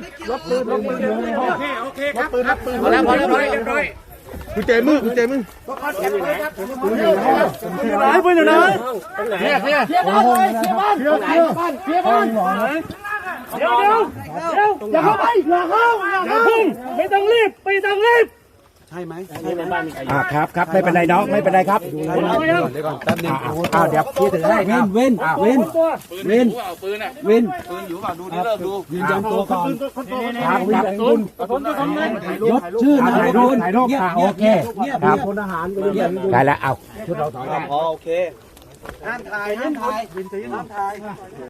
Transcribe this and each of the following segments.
ปืนรับปืนรับปืนรับปืนโอเคโอเคครับปืนรับปืนพอแล้วพอแล้วพอแล้วเรียบร้อยกุญแจมือกุญแจมือไหนปืนอยู่ไหนเนี่ยเนี่ยเสียบ้านเลยเสียบ้านเสียบ้านเสียบ้านเดี๋ยวเดี๋ยวเดี๋ยวอย่าเข้าไปอย่าเข้าอย่าพุ่งไม่ต้องรีบไม่ต้องรีบ อ่าครับครับไม่เป็นไรน้องไม่เป็นไรครับอ่าอ่าเดี๋ยวพี่ถือให้ครับเว้นเว้นเว้นเว้นปืนอยู่เปล่าดูนี่เริ่มดูยืนยันตัวก่อนครับครับตุนยศชื่อนายรุ่นถ่ายรูปอ่าโอเคครับพลทหารได้แล้วเอาชุดเราถอยอ๋อโอเคห้ามถ่าย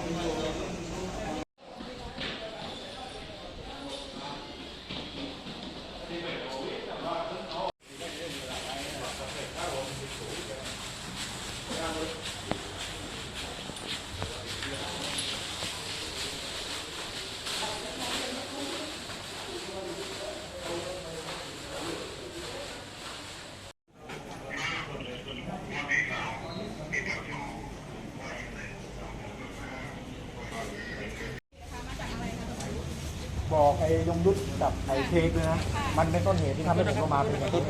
บอกไอ้ยงยุทธกับไอ้เทคเลยนะ มันเป็นต้นเหตุที่ทำให้ผมต้องมาเป็นแบบนี้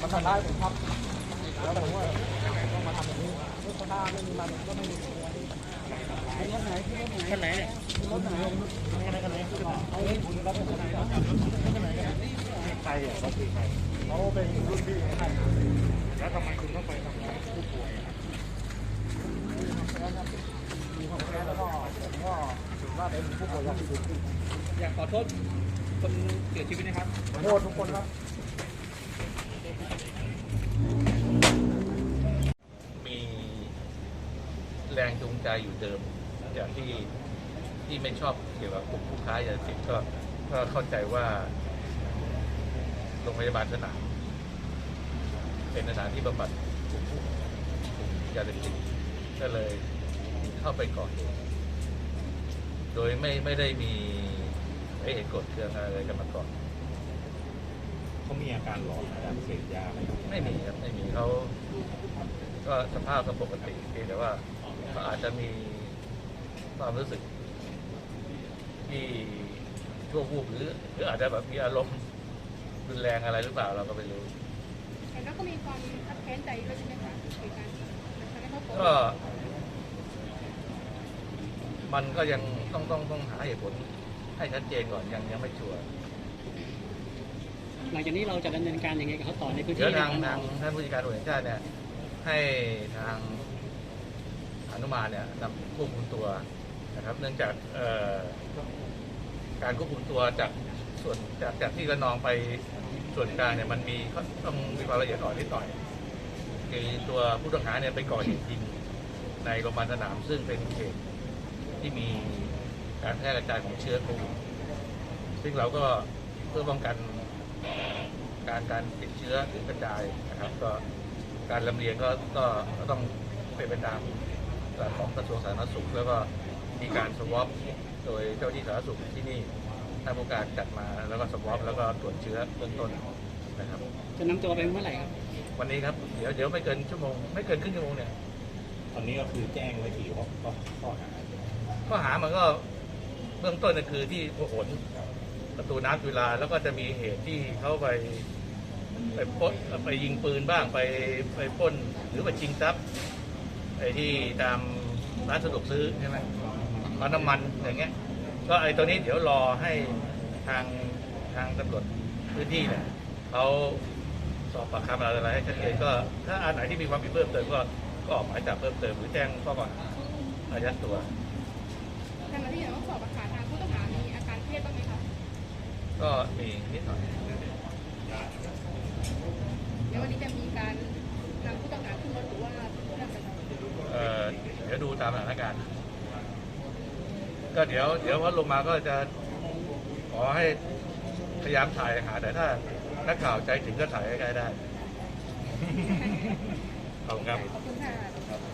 มันทำร้ายผมครับ แล้วผมว่าต้องมาทำแบบนี้รถข้าไม่มีมันก็ไม่มีไอ้รถไหนที่รถไหนคันไหนเนี่ยรถไหนคันไหนคันไหนเอาเฮ้ยคุณรับคันไหนคันไหนใครอะรถที่ใครเขาเป็นรุ่นพี่ใครแล้วทำไมคุณต้องไปทำร้ายผู้ป่วยอะ มีของแท้แล้วก็ผมก็ถือว่าเป็นผู้ป่วยยาเสพติดอยากขอโทษคนเสียชีวิตนะครับขอโทษทุกคนครับมีแรงจูงใจอยู่เดิมอย่างที่ที่ไม่ชอบเกี่ยวกับกลุ่มผู้ค้ายาเสพติดก็ก็เข้าใจว่าโรงพยาบาลสนามเป็นสถานที่บำบัดกลุ่มผู้กลุ่มยาเสพติดก็เลย เข้าไปก่อนเหตุโดยไม่ไม่ได้มีไม่เห็นกฎเครื่องอะไรกันมาก่อนเขามีอาการหลอนการเสพยาไหมไม่มีครับไม่มีเขาก็สภาพก็ปกติเพียงแต่ว่าเขาอาจจะมีความรู้สึก ที่ชั่ววูบหรือหรืออาจจะแบบมีอารมณ์รุนแรงอะไรหรือเปล่าเราก็ไม่รู้เห็นว่าก็มีความคับแค้นใจด้วยใช่ไหมคะในการทำให้เขาโกรธก็ มันก็ยังต้องต้องต้องหาเหตุผลให้ชัดเจนก่อนยังยังไม่ชัวร์หลังจากนี้เราจะดำเนินการยังไงกับเขาต่อในพื้นเดี๋ยที่วทางในทางการท่านผู้จัดการตำรวจแห่งชาติเนี่ยให้ทางอนุมานเนี่ยนำควบคุมตัวนะครับ เนื่องจากเอ่อการควบคุมตัวจากส่วนจากจากที่ระนองไปส่วนกลางเนี่ยมันมีต้องมีความละเอียดอ่อนนิดหน่อยคือตัวผู้ต้องหาเนี่ยไปก่อเหตุยิงในโรงพยาบาลสนามซึ่งเป็นเขต ที่มีการแพร่กระจายของเชื้อโควิดซึ่งเราก็เพื่อป้องกันการการติดเชื้อหรือกระจายนะครับ ก็การลำเลียงก็ก็ก็ต้องเป็นไปตามหลักของกระทรวงสาธารณสุข แล้วก็มีการสวอปโดยเจ้าหน้าที่สาธารณสุขที่นี่ท่านผู้การจัดมาแล้วก็สวอปแล้วก็ตรวจเชื้อเบื้องต้นนะครับ จะนำตัวไปเมื่อไหร่ครับ วันนี้ครับเดี๋ยวเดี๋ยวไม่เกินชั่วโมง ไม่เกินครึ่งชั่วโมงเนี่ย ตอนนี้ก็คือแจ้งไว้กี่ข้อข้อหา ข้อหามันก็เบื้องต้นก็คือที่พหลประตูน้ำจุฬาแล้วก็จะมีเหตุที่เขาไปไปปล้นไปยิงปืนบ้างไปไปปล้นหรือไปชิงทรัพย์ไอ้ที่ตามร้านสะดวกซื้อใช่ไหมปั๊มน้ำมันอย่างเงี้ย ก็ไอ้ตัวนี้เดี๋ยวรอให้ทางทางตำรวจพื้นที่เนี่ยเขาสอบปากคำอะไรให้ชัดเจนก็ ถ้าอันไหนที่มีความผิดเพิ่มเติมก็ก็ออกหมายจับเพิ่มเติมหรือแจ้งข้อกล่าวอายัดตัว ทางที่เราต้องสอบปากคำทางผู้ต้องหามีอาการเครียดบ้างไหมคะก็มีนิดหน่อยเดี๋ยววันนี้จะมีการนำผู้ต้องหาขึ้นรถหรือว่าเรื่องอะไรเอ่อเดี๋ยวดูตามสถานการณ์ ก็เดี๋ยวเดี๋ยวพอลงมาก็จะขอให้พยายามถ่ายหาแต่ถ้านักข่าวใจถึงก็ถ่ายใกล้ๆได้ ขอบคุณครับ ขอบคุณค่ะ